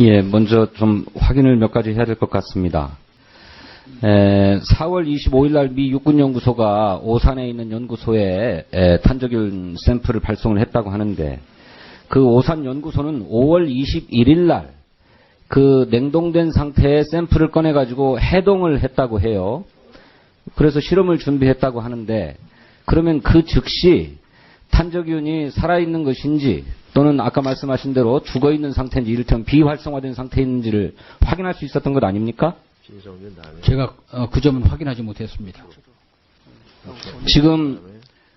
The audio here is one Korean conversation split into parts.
예, 먼저 좀 확인을 몇 가지 해야 될 것 같습니다. 에, 4월 25일 날 미 육군연구소가 오산에 있는 연구소에 에, 탄저균 샘플을 발송을 했다고 하는데 그 오산 연구소는 5월 21일 날 그 냉동된 상태의 샘플을 꺼내 가지고 해동을 했다고 해요. 그래서 실험을 준비했다고 하는데 그러면 그 즉시 탄저균이 살아있는 것인지 또는 아까 말씀하신 대로 죽어있는 상태인지 이를테면 비활성화된 상태인지를 확인할 수 있었던 것 아닙니까? 제가 어, 그 점은 확인하지 못했습니다. 지금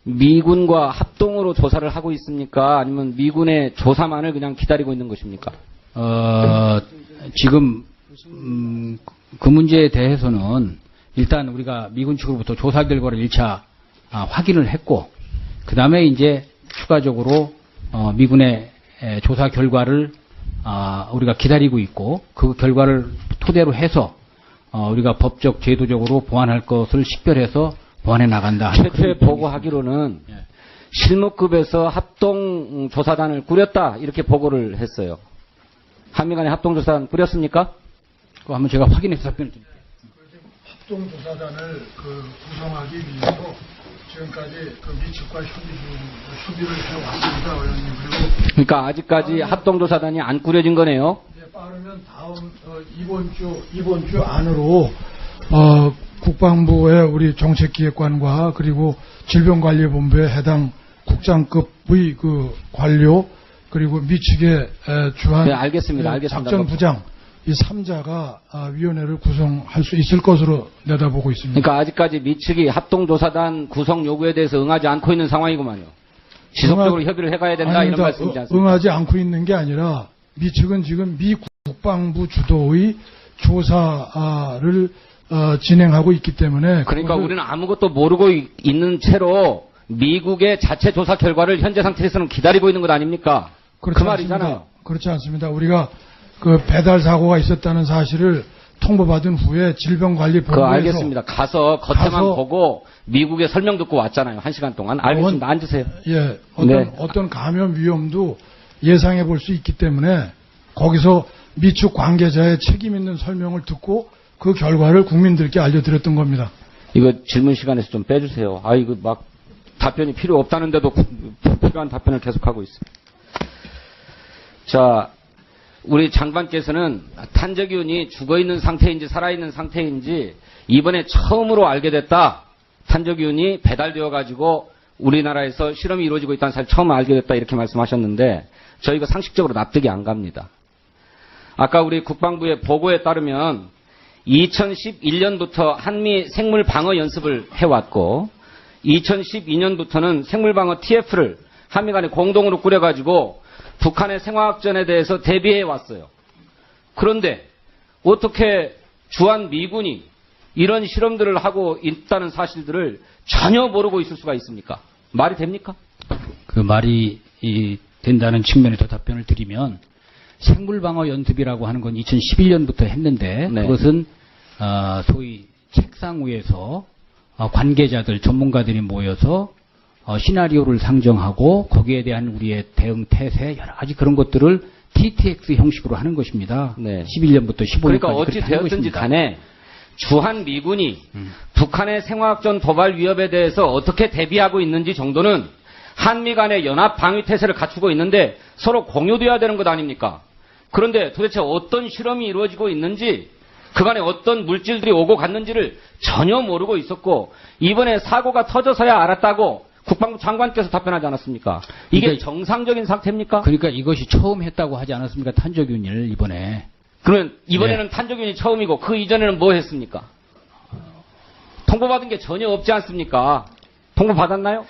미군과 합동으로 조사를 하고 있습니까? 아니면 미군의 조사만을 그냥 기다리고 있는 것입니까? 어, 지금 음, 그 문제에 대해서는 일단 우리가 미군 측으로부터 조사 결과를 1차 아, 확인을 했고 그 다음에 이제 추가적으로 어, 미군의 에, 조사 결과를 아, 우리가 기다리고 있고 그 결과를 토대로 해서 어, 우리가 법적 제도적으로 보완할 것을 식별해서 보완해 나간다. 최초에 보고하기로는 예. 실무급에서 합동 조사단을 꾸렸다 이렇게 보고를 했어요. 한미 간의 합동 조사단 꾸렸습니까? 그거 한번 제가 확인해서 답변을 드릴게요. 합동 조사단을 그 구성하기 위해서 지금까지 그 미측과 협의 중, 협의를 해왔습니다, 의원님. 그리고 그러니까 아직까지 합동 조사단이 안 꾸려진 거네요. 이제 빠르면 다음 어, 이번 주 이번 주 안으로 어, 국방부의 우리 정책기획관과 그리고 질병관리본부의 해당 국장급의 그 관료 그리고 미측의 에, 주한 네, 알겠습니다. 그 알겠습니다. 작전부장 이 3자가 위원회를 구성할 수 있을 것으로 내다보고 있습니다. 그러니까 아직까지 미측이 합동조사단 구성 요구에 대해서 응하지 않고 있는 상황이구만요. 지속적으로 응하- 협의를 해가야 된다 이런 아닙니다. 말씀이지 응- 않습니까? 응하지 않고 있는 게 아니라 미 측은 지금 미 국방부 주도의 조사를 어, 진행하고 있기 때문에 그러니까 우리는 아무것도 모르고 이- 있는 채로 미국의 자체 조사 결과를 현재 상태에서는 기다리고 있는 것 아닙니까? 그렇지 그 말이잖아요. 않습니다. 그렇지 않습니다. 우리가 그 배달 사고가 있었다는 사실을 통보받은 후에 질병관리본부에서 그 알겠습니다. 가서 겉에만 가서- 보고 미국의 설명 듣고 왔잖아요. 한 시간 동안. 알겠습니다. 앉으세요. 예, 어떤 네. 어떤 감염 위험도 예상해 볼 수 있기 때문에 거기서 미축 관계자의 책임 있는 설명을 듣고 그 결과를 국민들께 알려드렸던 겁니다. 이거 질문 시간에서 좀 빼주세요. 아, 이거 막 답변이 필요 없다는데도 구- 필요한 답변을 계속하고 있습니다. 자, 우리 장관께서는 탄저균이 죽어 있는 상태인지 살아 있는 상태인지 이번에 처음으로 알게 됐다. 탄저균이 배달되어 가지고 우리나라에서 실험이 이루어지고 있다는 사실 처음 알게 됐다 이렇게 말씀하셨는데 저희가 상식적으로 납득이 안 갑니다. 아까 우리 국방부의 보고에 따르면 2011년부터 한미 생물 방어 연습을 해왔고 2012년부터는 생물 방어 TF를 한미 간에 공동으로 꾸려가지고 북한의 생화학전에 대해서 대비해 왔어요. 그런데 어떻게 주한 미군이 이런 실험들을 하고 있다는 사실들을 전혀 모르고 있을 수가 있습니까? 말이 됩니까? 그 말이 이, 된다는 측면에서 답변을 드리면 생물방어 연습이라고 하는 건 2011년부터 했는데 네. 그것은 어, 소위 책상 위에서 어, 관계자들 전문가들이 모여서 어, 시나리오를 상정하고 거기에 대한 우리의 대응 태세 여러 가지 그런 것들을 TTX 형식으로 하는 것입니다. 네. 11년부터 15년까지 그러니까 어찌 되었든지 간에 주한 미군이 북한의 생화학전 도발 위협에 대해서 어떻게 대비하고 있는지 정도는 한미 간의 연합 방위 태세를 갖추고 있는데 서로 공유돼야 되는 것 아닙니까? 그런데 도대체 어떤 실험이 이루어지고 있는지 그간에 어떤 물질들이 오고 갔는지를 전혀 모르고 있었고 이번에 사고가 터져서야 알았다고 국방부 장관께서 답변하지 않았습니까? 이게 그러니까- 정상적인 상태입니까? 그러니까 이것이 처음 했다고 하지 않았습니까? 탄저균을 이번에 그러면 이번에는 네. 탄저균이 처음이고 그 이전에는 뭐 했습니까? 통보받은 게 전혀 없지 않습니까? 통보 받았나요?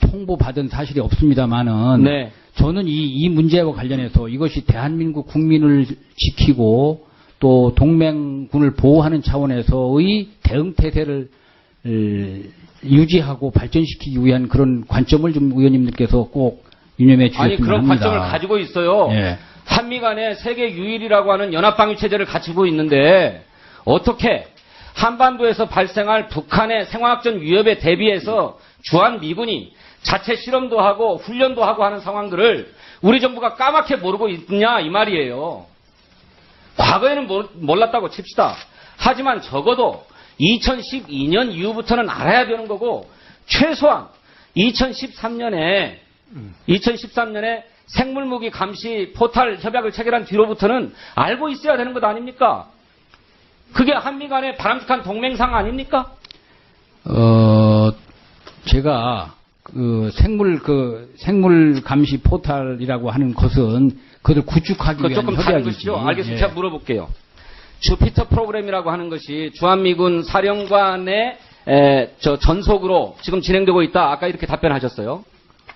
통보받은 사실이 없습니다만은 네. 저는 이, 이 문제와 관련해서 이것이 대한민국 국민을 지키고 또 동맹군을 보호하는 차원에서의 대응 태세를 을, 유지하고 발전시키기 위한 그런 관점을 좀 의원님들께서 꼭 유념해 주셨으면 아니 그런 합니다. 관점을 가지고 있어요. 예. 한미 간에 세계 유일이라고 하는 연합방위 체제를 갖추고 있는데 어떻게 한반도에서 발생할 북한의 생화학전 위협에 대비해서 주한 미군이 자체 실험도 하고 훈련도 하고 하는 상황들을 우리 정부가 까맣게 모르고 있냐 이 말이에요. 과거에는 몰- 몰랐다고 칩시다. 하지만 적어도 2012년 이후부터는 알아야 되는 거고 최소한 2013년에 2013년에 생물무기 감시 포탈 협약을 체결한 뒤로부터는 알고 있어야 되는 것 아닙니까? 그게 한미 간의 바람직한 동맹상 아닙니까? 어, 제가 그 생물 그 생물 감시 포탈이라고 하는 것은 그것을 구축하기 그 위한. 것이죠. 알겠습니다. 예. 제가 물어볼게요. 주피터 프로그램이라고 하는 것이 주한미군 사령관의 에, 저 전속으로 지금 진행되고 있다. 아까 이렇게 답변하셨어요.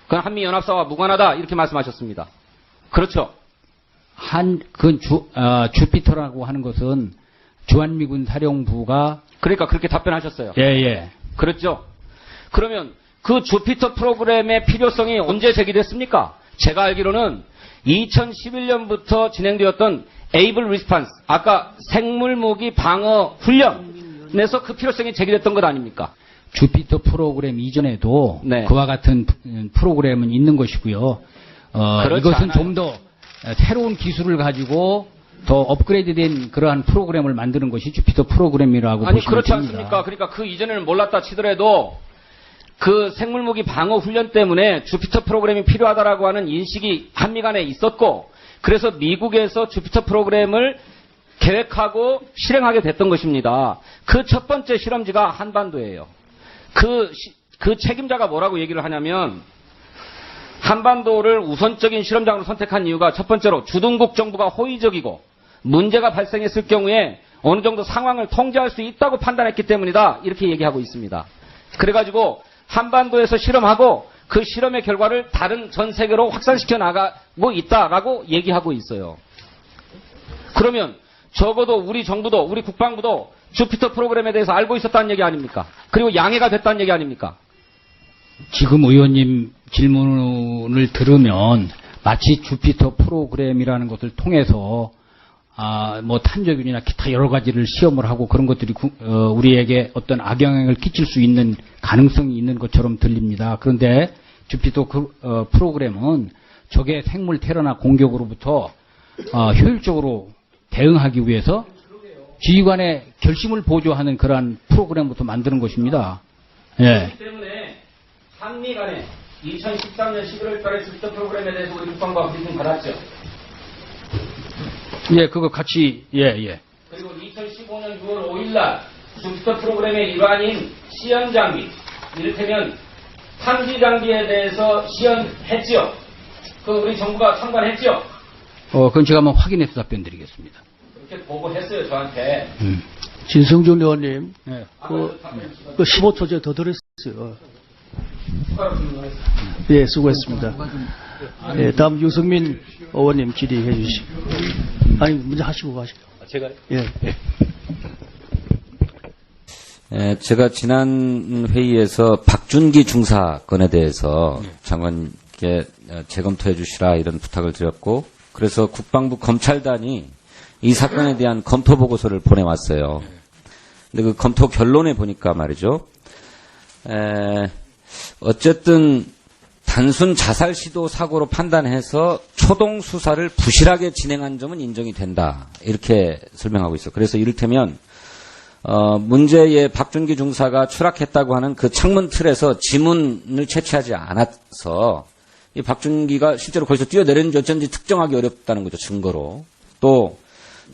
그건 한미연합사와 무관하다. 이렇게 말씀하셨습니다. 그렇죠. 한, 그 주, 아, 주피터라고 하는 것은 주한미군 사령부가, 그러니까 그렇게 답변하셨어요. 예, 예. 그렇죠. 그러면 그 주피터 프로그램의 필요성이 언제 제기됐습니까? 제가 알기로는 2011년부터 진행되었던 Able Response, 아까 생물무기 방어 훈련에서 그 필요성이 제기됐던 것 아닙니까? 주피터 프로그램 이전에도 네. 그와 같은 프- 프로그램은 있는 것이고요. 어, 이것은. 좀 더 새로운 기술을 가지고 더 업그레이드된 그러한 프로그램을 만드는 것이 주피터 프로그램이라고 아니 보시면 그렇지 됩니다. 않습니까? 그러니까 그 이전에는 몰랐다 치더라도 그 생물무기 방어 훈련 때문에 주피터 프로그램이 필요하다라고 하는 인식이 한미 간에 있었고 그래서 미국에서 주피터 프로그램을 계획하고 실행하게 됐던 것입니다. 그 첫 번째 실험지가 한반도예요. 그, 시- 그 책임자가 뭐라고 얘기를 하냐면 한반도를 우선적인 실험장으로 선택한 이유가 첫 번째로 주둔국 정부가 호의적이고 문제가 발생했을 경우에 어느 정도 상황을 통제할 수 있다고 판단했기 때문이다. 이렇게 얘기하고 있습니다. 그래가지고 한반도에서 실험하고 그 실험의 결과를 다른 전 세계로 확산시켜 나가고 있다라고 얘기하고 있어요. 그러면 적어도 우리 정부도 우리 국방부도 주피터 프로그램에 대해서 알고 있었다는 얘기 아닙니까? 그리고 양해가 됐다는 얘기 아닙니까? 지금 의원님 질문을 들으면 마치 주피터 프로그램이라는 것을 통해서 아, 뭐 탄저균이나 기타 여러 가지를 시험을 하고 그런 것들이 구- 어, 우리에게 어떤 악영향을 끼칠 수 있는 가능성이 있는 것처럼 들립니다. 그런데 주피터 그, 어, 프로그램은 적의 생물 테러나 공격으로부터 어, 효율적으로 대응하기 위해서 지휘관의 결심을 보조하는 그러한 프로그램부터 만드는 것입니다. 예. 때문에 한미 간에 2013년 11월 달에 주피터 프로그램에 대해서 우리 국방부가 브리핑 받았죠. 예, 그거 같이, 예, 예. 그리고 2015년 6월 5일 날 주피터 프로그램의 일환인 시연 장비, 이를테면 탐지 장비에 대해서 시연했지요. 그 우리 정부가 참관했지요. 어, 그건 제가 한번 확인해서 답변 드리겠습니다. 그렇게 보고했어요 저한테. 음. 진성준 의원님, 예. 그, 그 15초 전에 더 드렸어요. 예, 수고했습니다. 예, 다음 유승민 의원님 질의해 주시고. 아니, 먼저 하시고 가시죠. 제가 예. 에, 제가 지난 회의에서 박준기 중사 건에 대해서 장관께 어, 재검토해 주시라 이런 부탁을 드렸고 그래서 국방부 검찰단이 이 사건에 대한 검토 보고서를 보내왔어요. 근데 그 검토 결론에 보니까 말이죠. 에, 어쨌든 단순 자살 시도 사고로 판단해서 초동 수사를 부실하게 진행한 점은 인정이 된다. 이렇게 설명하고 있어. 그래서 이를테면 어, 문제의 박준기 중사가 추락했다고 하는 그 창문 틀에서 지문을 채취하지 않아서 이 박준기가 실제로 거기서 뛰어내렸는지 어쩐지 특정하기 어렵다는 거죠, 증거로. 또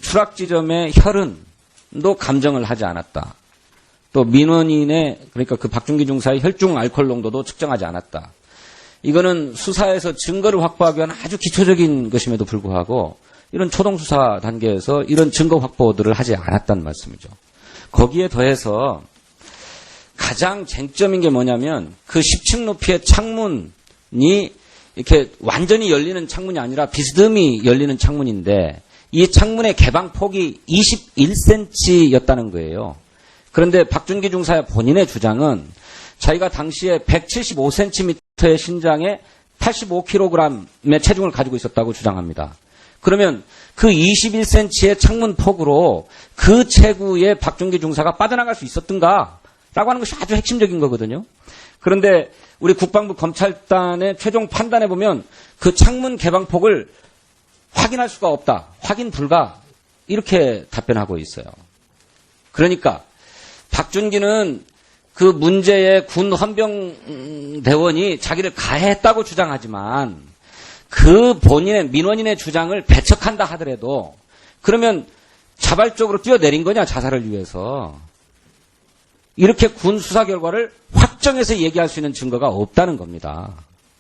추락 지점의 혈흔도 감정을 하지 않았다. 또 민원인의 그러니까 그 박준기 중사의 혈중 알코올 농도도 측정하지 않았다. 이거는 수사에서 증거를 확보하기 위한 아주 기초적인 것임에도 불구하고 이런 초동 수사 단계에서 이런 증거 확보들을 하지 않았다는 말씀이죠. 거기에 더해서 가장 쟁점인 게 뭐냐면 그 10층 높이의 창문이 이렇게 완전히 열리는 창문이 아니라 비스듬히 열리는 창문인데 이 창문의 개방 폭이 21cm였다는 거예요. 그런데 박준기 중사의 본인의 주장은 자기가 당시에 175cm의 신장에 85kg의 체중을 가지고 있었다고 주장합니다. 그러면 그 21cm의 창문 폭으로 그 체구의 박준기 중사가 빠져나갈 수 있었던가? 라고 하는 것이 아주 핵심적인 거거든요. 그런데 우리 국방부 검찰단의 최종 판단해 보면 그 창문 개방폭을 확인할 수가 없다. 확인 불가. 이렇게 답변하고 있어요. 그러니까 박준기는 그 문제의 군 헌병대원이 자기를 가해했다고 주장하지만 그 본인의 민원인의 주장을 배척한다 하더라도 그러면 자발적으로 뛰어내린 거냐 자살을 위해서 이렇게 군 수사 결과를 확정해서 얘기할 수 있는 증거가 없다는 겁니다.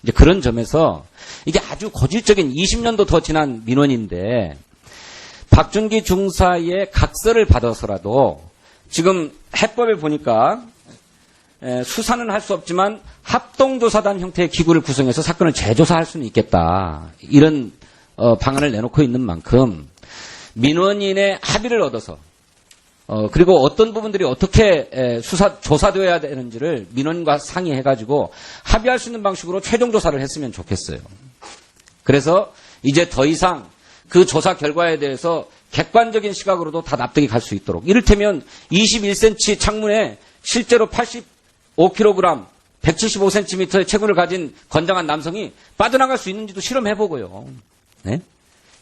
이제 그런 점에서 이게 아주 고질적인 20년도 더 지난 민원인데 박준기 중사의 각서를 받아서라도 지금 해법에 보니까 에, 수사는 할 수 없지만 합동조사단 형태의 기구를 구성해서 사건을 재조사할 수는 있겠다. 이런 어, 방안을 내놓고 있는 만큼 민원인의 합의를 얻어서 어, 그리고 어떤 부분들이 어떻게 에, 수사 조사되어야 되는지를 민원과 상의해가지고 합의할 수 있는 방식으로 최종 조사를 했으면 좋겠어요. 그래서 이제 더 이상 그 조사 결과에 대해서 객관적인 시각으로도 다 납득이 갈 수 있도록 이를테면 21cm 창문에 실제로 85kg 175cm의 체구를 가진 건장한 남성이 빠져나갈 수 있는지도 실험해보고요. 네?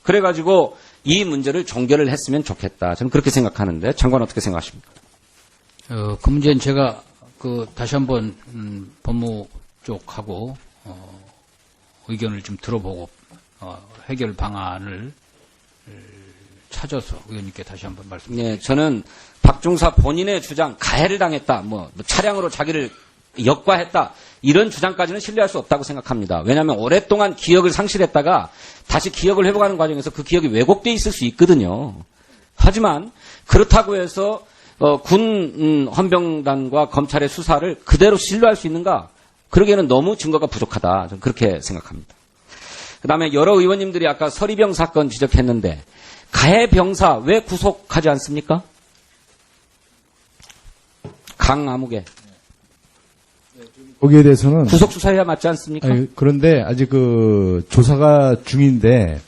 그래가지고 이 문제를 종결을 했으면 좋겠다. 저는 그렇게 생각하는데 장관 어떻게 생각하십니까? 어, 그 문제는 제가 그 다시 한번 음, 법무 쪽하고 어, 의견을 좀 들어보고 어, 해결 방안을 어, 찾아서 의원님께 다시 한번 말씀. 네, 저는 박중사 본인의 주장 가해를 당했다. 뭐, 뭐 차량으로 자기를 역과했다. 이런 주장까지는 신뢰할 수 없다고 생각합니다. 왜냐하면 오랫동안 기억을 상실했다가 다시 기억을 회복하는 과정에서 그 기억이 왜곡돼 있을 수 있거든요. 하지만 그렇다고 해서 어, 군 음, 헌병단과 검찰의 수사를 그대로 신뢰할 수 있는가? 그러기에는 너무 증거가 부족하다. 저는 그렇게 생각합니다. 그 다음에 여러 의원님들이 아까 서리병 사건 지적했는데 가해 병사 왜 구속하지 않습니까? 강아무개 거기에 대해서는 구속 수사해야 맞지 않습니까? 아니, 그런데 아직 그 조사가 중인데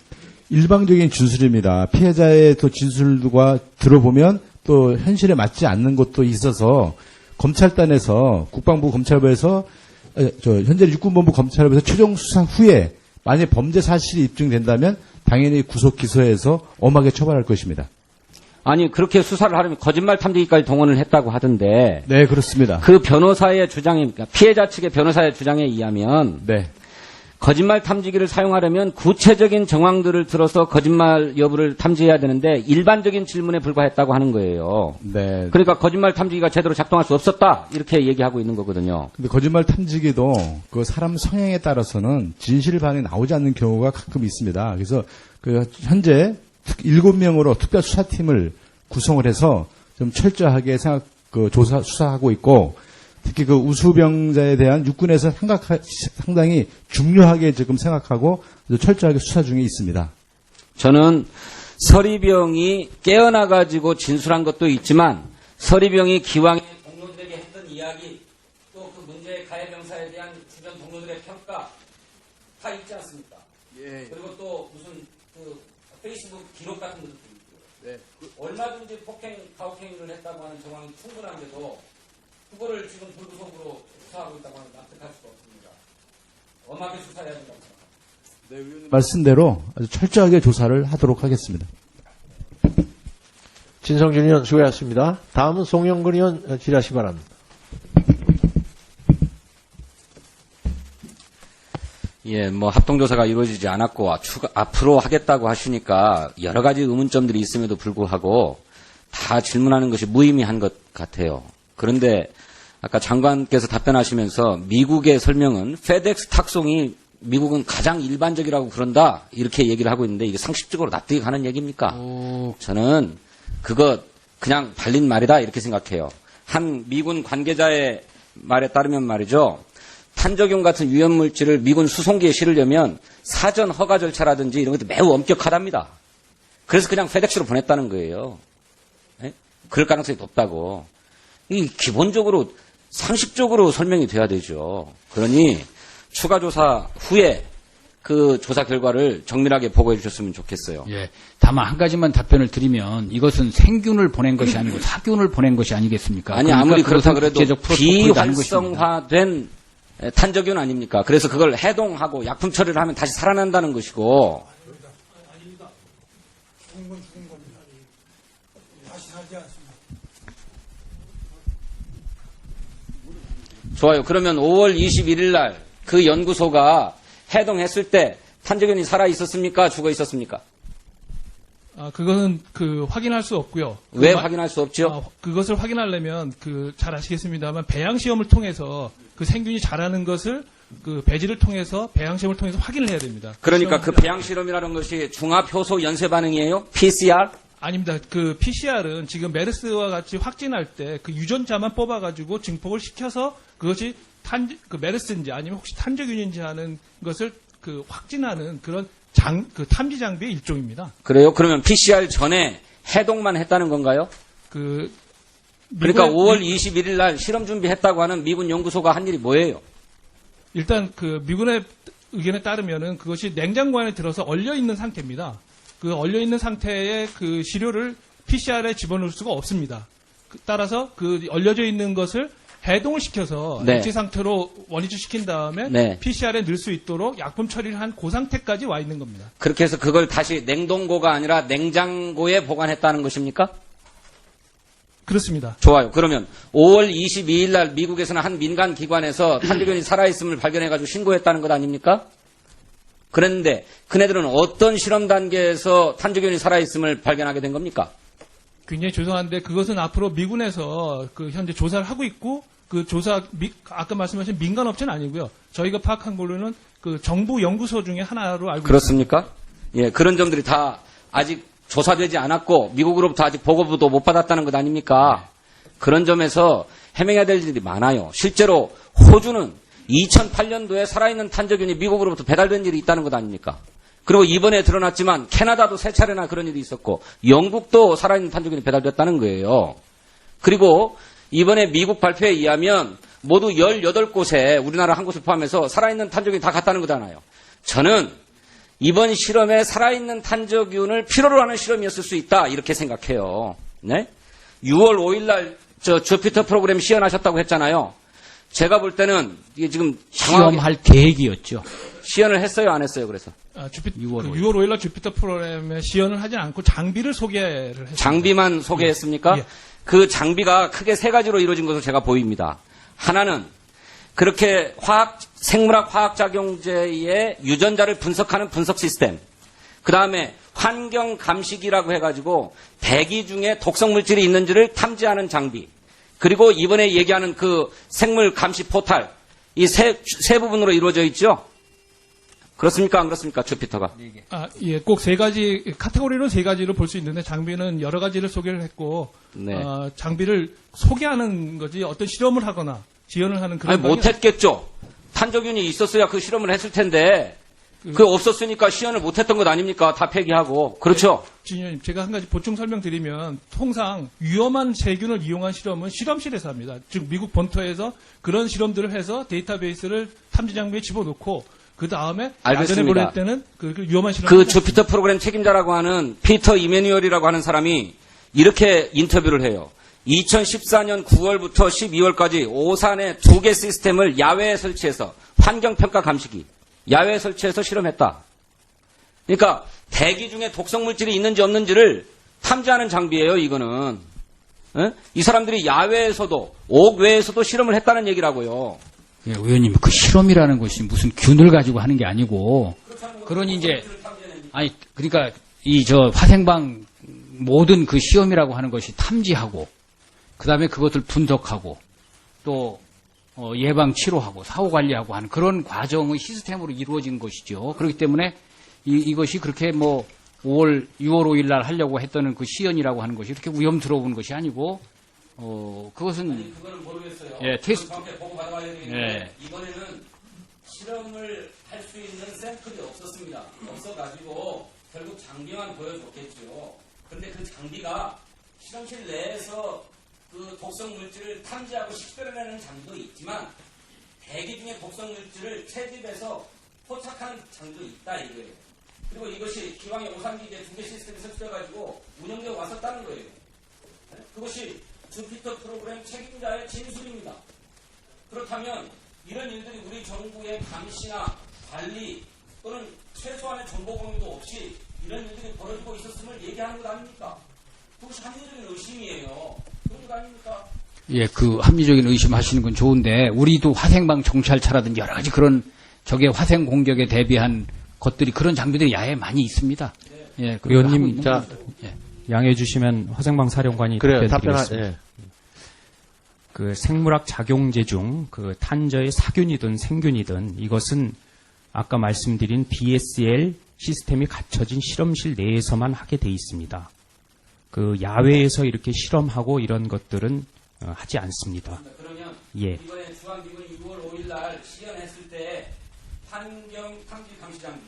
일방적인 진술입니다. 피해자의 또 진술과 들어보면 또 현실에 맞지 않는 것도 있어서 검찰단에서 국방부 검찰부에서 아, 저 현재 육군본부 검찰부에서 최종 수사 후에 만약 범죄 사실이 입증된다면 당연히 구속 기소해서 엄하게 처벌할 것입니다. 아니 그렇게 수사를 하려면 거짓말 탐지기까지 동원을 했다고 하던데 네 그렇습니다. 그 변호사의 주장입니까? 피해자 측의 변호사의 주장에 의하면 네. 거짓말 탐지기를 사용하려면 구체적인 정황들을 들어서 거짓말 여부를 탐지해야 되는데 일반적인 질문에 불과했다고 하는 거예요. 네. 그러니까 거짓말 탐지기가 제대로 작동할 수 없었다 이렇게 얘기하고 있는 거거든요. 근데 거짓말 탐지기도 그 사람 성향에 따라서는 진실 반응이 나오지 않는 경우가 가끔 있습니다. 그래서 그 현재 특- 일곱 명으로 특별 수사팀을 구성을 해서 좀 철저하게 생각 그 조사 수사하고 있고 특히 그 우수병자에 대한 육군에서 생각 상당히 중요하게 지금 생각하고 철저하게 수사 중에 있습니다. 저는 서리병이 깨어나 가지고 진술한 것도 있지만 서리병이 기왕에 동료들에게 했던 이야기 또 그 문제의 가해병사에 대한 주변 동료들의 평가 다 있지 않습니까? 그리고 또 무슨 그 페이스북 기록 같은 것도 있고 얼마든지 폭행, 가혹행위를 했다고 하는 정황이 충분한데도 그거를 지금 불구속으로 수사하고 있다고 하는 납득할 수가 없습니다. 엄하게 수사해야 된다고 생각합니다. 말씀대로 아주 철저하게 조사를 하도록 하겠습니다. 진성준 의원 수고하셨습니다. 다음은 송영근 의원 질의하시 기 바랍니다. 예, 뭐 합동조사가 이루어지지 않았고 아, 추가- 앞으로 하겠다고 하시니까 여러 가지 의문점들이 있음에도 불구하고 다 질문하는 것이 무의미한 것 같아요. 그런데 아까 장관께서 답변하시면서 미국의 설명은 페덱스 탁송이 미국은 가장 일반적이라고 그런다 이렇게 얘기를 하고 있는데 이게 상식적으로 납득이 가는 얘기입니까? 저는 그거 그냥 발린 말이다 이렇게 생각해요. 한 미군 관계자의 말에 따르면 말이죠. 탄저균 같은 위험 물질을 미군 수송기에 실으려면 사전 허가 절차라든지 이런 것도 매우 엄격하답니다. 그래서 그냥 페덱스로 보냈다는 거예요. 예? 그럴 가능성이 높다고. 이 기본적으로 상식적으로 설명이 돼야 되죠. 그러니 추가 조사 후에 그 조사 결과를 정밀하게 보고해 주셨으면 좋겠어요. 예. 다만 한 가지만 답변을 드리면 이것은 생균을 보낸 것이 아니고 사균을 보낸 것이 아니겠습니까? 아니 그러니까 아무리 그렇다 그래도. 비활성화된 에, 탄저균 아닙니까? 그래서 그걸 해동하고 약품 처리를 하면 다시 살아난다는 것이고 좋아요. 그러면 5월 21일 날 그 연구소가 해동했을 때 탄저균이 살아 있었습니까? 죽어 있었습니까? 아, 그것은 그 확인할 수 없고요. 왜그 마- 확인할 수 없죠? 아, 그것을 확인하려면 그 잘 아시겠습니다만 배양 시험을 통해서 그 생균이 자라는 것을 그 배지를 통해서 배양 시험을 통해서 확인을 해야 됩니다. 그러니까 그 배양 실험이라는 것이 중합 효소 연쇄 반응이에요? PCR? 아닙니다. 그 PCR은 지금 메르스와 같이 확진할 때 그 유전자만 뽑아가지고 증폭을 시켜서 그것이 탄, 그 메르스인지 아니면 혹시 탄저균인지 하는 것을 그 확진하는 그런 장, 그 탐지 장비의 일종입니다. 그래요? 그러면 PCR 전에 해동만 했다는 건가요? 그 그러니까 미국의- 5월 21일 날 실험 준비했다고 하는 미군 연구소가 한 일이 뭐예요? 일단 그 미군의 의견에 따르면은 그것이 냉장고 안에 들어서 얼려 있는 상태입니다. 그 얼려 있는 상태의 그 시료를 PCR에 집어넣을 수가 없습니다. 그- 따라서 그 얼려져 있는 것을 해동을 시켜서 네. 액체 상태로 원위치 시킨 다음에 네. PCR에 넣을 수 있도록 약품 처리를 한 그 상태까지 와 있는 겁니다. 그렇게 해서 그걸 다시 냉동고가 아니라 냉장고에 보관했다는 것입니까? 그렇습니다. 좋아요. 그러면 5월 22일 날 미국에서는 한 민간 기관에서 탄저균이 살아있음을 발견해가지고 신고했다는 것 아닙니까? 그랬는데 그네들은 어떤 실험 단계에서 탄저균이 살아있음을 발견하게 된 겁니까? 굉장히 죄송한데 그것은 앞으로 미군에서 그 현재 조사를 하고 있고 그 조사 미- 아까 말씀하신 민간 업체는 아니고요. 저희가 파악한 걸로는 그 정부 연구소 중에 하나로 알고 있습니다. 그렇습니까? 예, 그런 점들이 다 아직 조사되지 않았고 미국으로부터 아직 보고도 못 받았다는 것 아닙니까? 그런 점에서 해명해야 될 일이 많아요. 실제로 호주는 2008년도에 살아있는 탄저균이 미국으로부터 배달된 일이 있다는 것 아닙니까? 그리고 이번에 드러났지만 캐나다도 세 차례나 그런 일이 있었고 영국도 살아있는 탄저균이 배달됐다는 거예요. 그리고 이번에 미국 발표에 의하면 모두 18곳에 우리나라 한 곳을 포함해서 살아있는 탄저균이 다 갔다는 거잖아요. 저는 이번 실험에 살아있는 탄저균을 필요로 하는 실험이었을 수 있다. 이렇게 생각해요. 네? 6월 5일 날저 주피터 프로그램 시연하셨다고 했잖아요. 제가 볼 때는 이게 지금 시험할 계획이었죠. 시연을 했어요, 안 했어요, 그래서. 아, 주피, 6월 그 5일. 6월 5일 날 주피터 프로그램에 시연을 하지 않고 장비를 소개를 했습니다. 장비만 소개했습니까? 예. 그 장비가 크게 세 가지로 이루어진 것으로 제가 보입니다. 하나는 그렇게 화학, 생물학 화학작용제의 유전자를 분석하는 분석 시스템. 그 다음에 환경 감식이라고 해가지고 대기 중에 독성 물질이 있는지를 탐지하는 장비. 그리고 이번에 얘기하는 그 생물 감시 포탈. 이 세, 세 부분으로 이루어져 있죠? 그렇습니까? 안 그렇습니까? 주피터가. 아, 예, 꼭 세 가지 카테고리로 세 가지로 볼 수 있는데 장비는 여러 가지를 소개를 했고 네. 어, 장비를 소개하는 거지 어떤 실험을 하거나 지원을 하는 그런 아니 못했겠죠. 탄저균이 있었어야 그 실험을 했을 텐데 그 없었으니까 시연을 못했던 것 아닙니까? 다 폐기하고 그렇죠. 진현님, 제가 한 가지 보충 설명드리면 통상 위험한 세균을 이용한 실험은 실험실에서 합니다. 즉 미국 본토에서 그런 실험들을 해서 데이터베이스를 탐지 장비에 집어넣고 그 다음에 알겠습니다. 야전에 보낼 때는 그, 그 위험한 실험 그 주피터 프로그램 책임자라고 하는 피터 이메뉴얼이라고 하는 사람이 이렇게 인터뷰를 해요. 2014년 9월부터 12월까지 오산에 두 개 시스템을 야외에 설치해서 환경평가 감시기 야외에 설치해서 실험했다. 그러니까 대기 중에 독성 물질이 있는지 없는지를 탐지하는 장비예요. 이거는 예? 이 사람들이 야외에서도 옥외에서도 실험을 했다는 얘기라고요. 예, 의원님, 그 실험이라는 것이 무슨 균을 가지고 하는 게 아니고, 그런 이제, 아니, 그러니까 이 저 화생방 모든 그 시험이라고 하는 것이 탐지하고, 그 다음에 그것을 분석하고, 또, 어, 예방 치료하고, 사후 관리하고 하는 그런 과정의 시스템으로 이루어진 것이죠. 그렇기 때문에 이, 이것이 그렇게 뭐 5월, 6월 5일 날 하려고 했던 그 시연이라고 하는 것이 이렇게 위험스러운 것이 아니고, 어, 그것은, 그거는 모르겠어요. 예, 테스트. 보고 받아봐야 되겠는데 예. 이번에는 실험을 할 수 있는 샘플이 없었습니다. 없어가지고 결국 장비만 보여줬겠죠. 그런데 그 장비가 실험실 내에서 그 독성 물질을 탐지하고 식별해내는 장비도 있지만 대기 중에 독성 물질을 채집해서 포착하는 장도 있다 이거예요. 그리고 이것이 기왕에 오산기제 두 개 시스템이 설치돼가지고 운영되어 왔었다는 거예요. 네? 그것이 주피터 프로그램 책임자의 진술입니다. 그렇다면 이런 일들이 우리 정부의 감시나 관리 또는 최소한의 정보 공유도 없이 이런 일들이 벌어지고 있었음을 얘기하는 것 아닙니까? 그것이 합리적인 의심이에요. 그런 것 아닙니까? 예, 그 합리적인 의심 하시는 건 좋은데 우리도 화생방 정찰차라든지 여러 가지 그런 적의 화생 공격에 대비한 것들이 그런 장비들이 야외에 많이 있습니다. 예, 그런 거 의원님, 자. 예. 양해해 주시면 화생방 사령관이 그래요. 답변 답변하, 드리겠습니다. 예. 그 생물학 작용제 중 그 탄저의 사균이든 생균이든 이것은 아까 말씀드린 BSL 시스템이 갖춰진 실험실 내에서만 하게 돼 있습니다. 그 야외에서 이렇게 실험하고 이런 것들은 어, 하지 않습니다. 그러면 예. 이번에 중앙기금 6월 5일 날 시연했을 때 환경 탐지 감시 장비,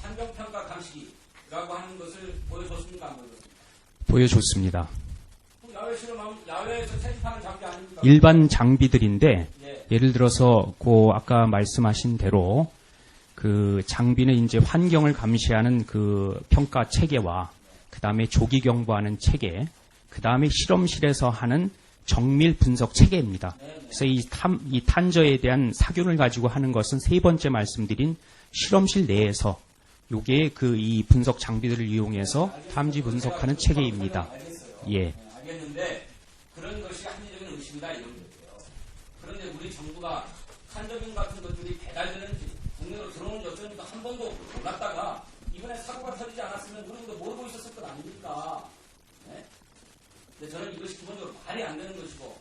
환경 평가 감시기라고 하는 것을 보여줬습니까? 보여줬습니다. 일반 장비들인데 예. 예를 들어서 그 아까 말씀하신 대로 그 장비는 이제 환경을 감시하는 그 평가 체계와 그 다음에 조기 경보하는 체계, 그 다음에 실험실에서 하는 정밀 분석 체계입니다. 그래서 이, 탐, 이 탄저에 대한 사균을 가지고 하는 것은 세 번째 말씀드린 실험실 내에서 요게 그 이 분석 장비들을 이용해서 탐지 분석하는 체계입니다. 예. 네, 알겠는데 그런 것이 합리적인 의심이다 이런 거예요. 그런데 우리 정부가 탄저균 같은 것들이 배달되는지 국내로 들어오는지 어쩌는지 한 번도 몰랐다가 이번에 사고가 터지지 않았으면 우리도 모르고 있었을 것 아닙니까? 네? 근데 저는 이것이 기본적으로 말이 안 되는 것이고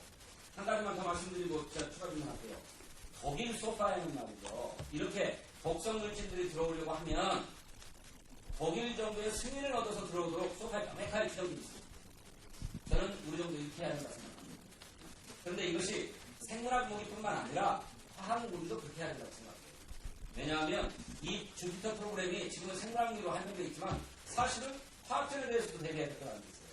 한 가지만 더 말씀드리고 제가 추가 질문할게요. 독일 소파에는 말이죠. 이렇게 독성 물질들이 들어오려고 하면 독일 정부의 승인을 얻어서 들어오도록 소파에 명백하게 지적이 있습니다. 저는 우리 정도 이렇게 해야 된다고 생각합니다. 그런데 이것이 생물학 무기뿐만 아니라 화학 무기도 그렇게 해야 된다고 생각해요. 왜냐하면 이 주피터 프로그램이 지금은 생물학 무기로 한정되어 있지만 사실은 화학전에 대해서도 대비해야 될 거라는 게 있어요.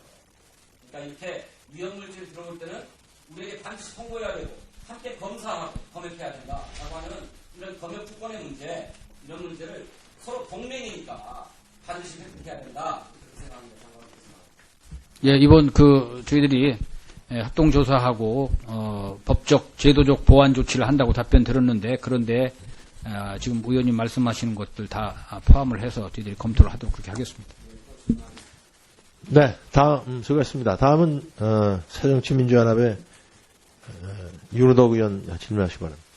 그러니까 이렇게 위험물질 들어올 때는 우리에게 반드시 통보해야 되고 함께 검사하고 검역해야 된다라고 하는 이런 검역 주권의 문제 이런 문제를 서로 동맹이니까 반드시 획득해야 된다. 예, 이번 그 저희들이 예, 합동조사하고 어, 법적 제도적 보완 조치를 한다고 답변 들었는데 그런데 아, 지금 의원님 말씀하시는 것들 다 아, 포함을 해서 저희들이 검토를 하도록 그렇게 하겠습니다. 네, 다음, 음, 수고했습니다. 다음은, 어, 새정치민주연합의, 어, 윤호덕 의원 질문하시기 바랍니다.